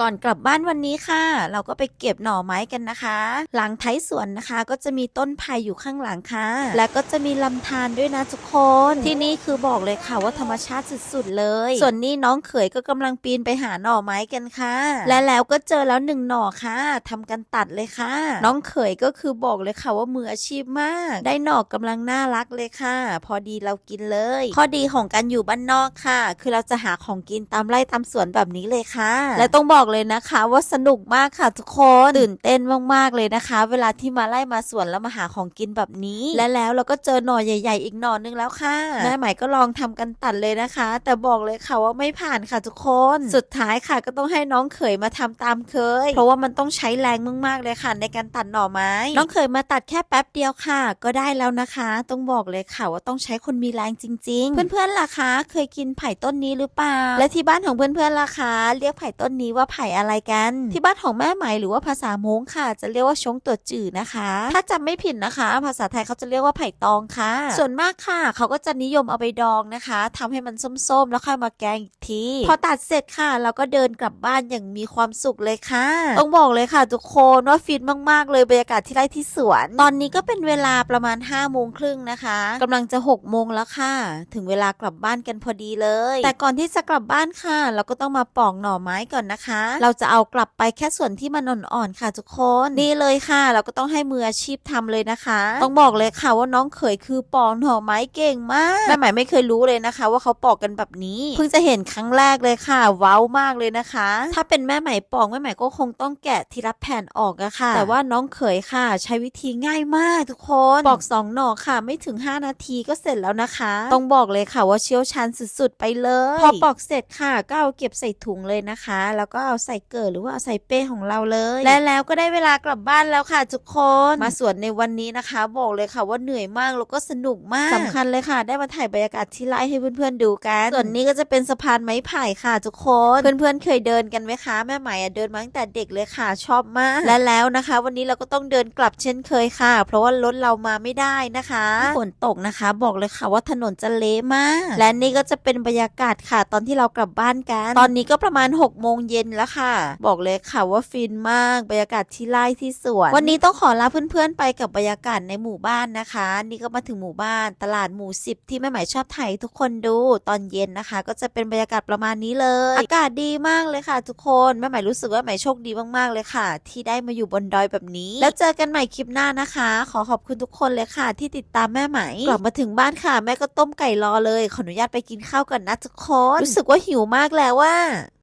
ก่อนกลับบ้านวันนี้ค่ะ เราก็ไปเก็บหน่อไม้กันนะคะ หลังท้ายสวนนะคะ ก็จะมีต้นไผ่อยู่ข้างหลังค่ะ และก็จะมีลำธารด้วยนะทุกคน ที่นี่คือบอกเลยค่ะว่าธรรมชาติสุดๆเลย ส่วนนี้น้องเขยก็กำลังปีนไปหาหน่อไม้กันค่ะ และแล้วก็เจอแล้วหนึ่งหน่อค่ะทำกันตัดเลยค่ะ น้องเขยก็คือบอกเลยค่ะว่ามืออาชีพมาก ได้หน่อกำลังน่ารักเลยค่ะ พอดีเรากินเลย ข้อดีของการอยู่บ้านนอกค่ะ คือเราจะหาของกินตามไร่ตามสวนแบบนี้เลยค่ะ และต้องบอกเลยนะคะ ว่าสนุกมากค่ะทุกคนตื่นเต้นมากๆเลยนะคะ เวลาที่มาไล่มาสวนแล้วมาหาของกินแบบนี้ และแล้วเราก็เจอหน่อใหญ่ ๆ อีกหน่อนึงแล้วค่ะแม่ใหม่ก็ลองทำกันตัดเลยนะคะ แต่บอกเลยค่ะว่าไม่ผ่านค่ะทุกคน สุดท้ายค่ะก็ต้องให้น้องเขยมาทำตามเคย เพราะว่ามันต้องใช้แรงมากๆเลยค่ะ ในการตัดหน่อไม้ น้องเขยมาตัดแค่แป๊บเดียวค่ะ ก็ได้แล้วนะคะ ต้องบอกเลยค่ะว่าต้องใช้คนมีแรงจริง ๆ เพื่อนๆล่ะคะ เคยกินไผ่ต้นนี้หรือเปล่า และที่บ้านของเพื่อนๆล่ะคะ เรียกไผ่ต้นนี้ว่าไผ่อะไรกัน ที่บ้านของแม่ไหมหรือว่าภาษามงค่ะ จะเรียกว่าชงตัวจืดนะคะ ถ้าจำไม่ผิดนะคะ ภาษาไทยเขาจะเรียกว่าไผ่ตองค่ะ ส่วนมากค่ะ เขาก็จะนิยมเอาไปดองนะคะทำให้มันส้มๆ แล้วค่อยมาแกงอีกที พอตัดเสร็จค่ะ เราก็เดินกลับบ้านอย่างมีความสุขเลยค่ะ ต้องบอกเลยค่ะ ทุกคนว่าฟินมากๆ เลยบรรยากาศที่ไร่ที่สวน ตอนนี้ก็เป็นเวลาประมาณ5้าโมงครึ่งนะคะกำลังจะ6กโมงแล้วค่ะ ถึงเวลากลับบ้านกันพอดีเลย แต่ก่อนที่จะกลับบ้านค่ะ เราก็ต้องมาปอกหน่อไม้ก่อนนะคะเราจะเอากลับไปแค่ส่วนที่มันอ่อนๆค่ะทุกคนนี่เลยค่ะ เราก็ต้องให้มืออาชีพทำเลยนะคะ ต้องบอกเลยค่ะว่าน้องเขยคือปอกหน่อไม้เก่งมากแม่ใหม่ไม่เคยรู้เลยนะคะ ว่าเขาปอกกันแบบนี้ เพิ่งจะเห็นครั้งแรกเลยค่ะ ว้าวมากเลยนะคะ ถ้าเป็นแม่ใหม่ปอกแม่ใหม่ก็คงต้องแกะทีละแผ่นออกอะค่ะ แต่ว่าน้องเขยค่ะ ใช้วิธีง่ายมากทุกคนปอกสองหน่อค่ะ ไม่ถึง 5 นาทีก็เสร็จแล้วนะคะ ต้องบอกเลยค่ะว่าเชี่ยวชาญสุดๆไปเลย พอปอกเสร็จค่ะก็เอาเก็บใส่ถุงเลยนะคะ แล้วก็เอาใส่เกิดหรือว่าเอาใส่เป้ของเราเลย และแล้วก็ได้เวลากลับบ้านแล้วค่ะทุกคนมาสวนในวันนี้นะคะ บอกเลยค่ะว่าเหนื่อยมากแล้วก็สนุกมากสำคัญเลยค่ะ ได้มาถ่ายบรรยากาศที่ไร่ให้เพื่อนๆดูกันส่วนนี้ก็จะเป็นสะพานไม้ไผ่ค่ะ ทุกคนเพื่อนๆเคยเดินกันไหมคะ แม่ใหม่อะเดินมาตั้งแต่เด็กเลยค่ะชอบมาก และแล้วนะคะ วันนี้เราก็ต้องเดินกลับเช่นเคยค่ะ เพราะว่ารถเรามาไม่ได้นะคะฝนตกนะคะ บอกเลยค่ะว่าถนนจะเละมาก และนี่ก็จะเป็นบรรยากาศค่ะ ตอนที่เรากลับบ้านกัน ตอนนี้ก็ประมาณ6กโมงเย็นแล้วค่ะ บอกเลยค่ะว่าฟินมากบรรยากาศที่ไร่ที่สวน วันนี้ต้องขอลาเพื่อนๆไปกับบรรยากาศในหมู่บ้านนะคะ นี่ก็มาถึงหมู่บ้านตลาดหมู่สิบที่แม่หมายชอบถ่ายทุกคนดูตอนเย็นนะคะ ก็จะเป็นบรรยากาศประมาณนี้เลย อากาศดีมากเลยค่ะ ทุกคนแม่หมายรู้สึกว่าหมายโชคดีมากๆเลยค่ะ ที่ได้มาอยู่บนดอยแบบนี้ แล้วเจอกันใหม่คลิปหน้านะคะ ขอขอบคุณทุกคนเลยค่ะ ที่ติดตามแม่ไหมกลับมาถึงบ้านค่ะ แม่ก็ต้มไก่รอเลย ขออนุญาตไปกินข้าวก่อนนะทุกคน รู้สึกว่าหิวมากแล้วว่า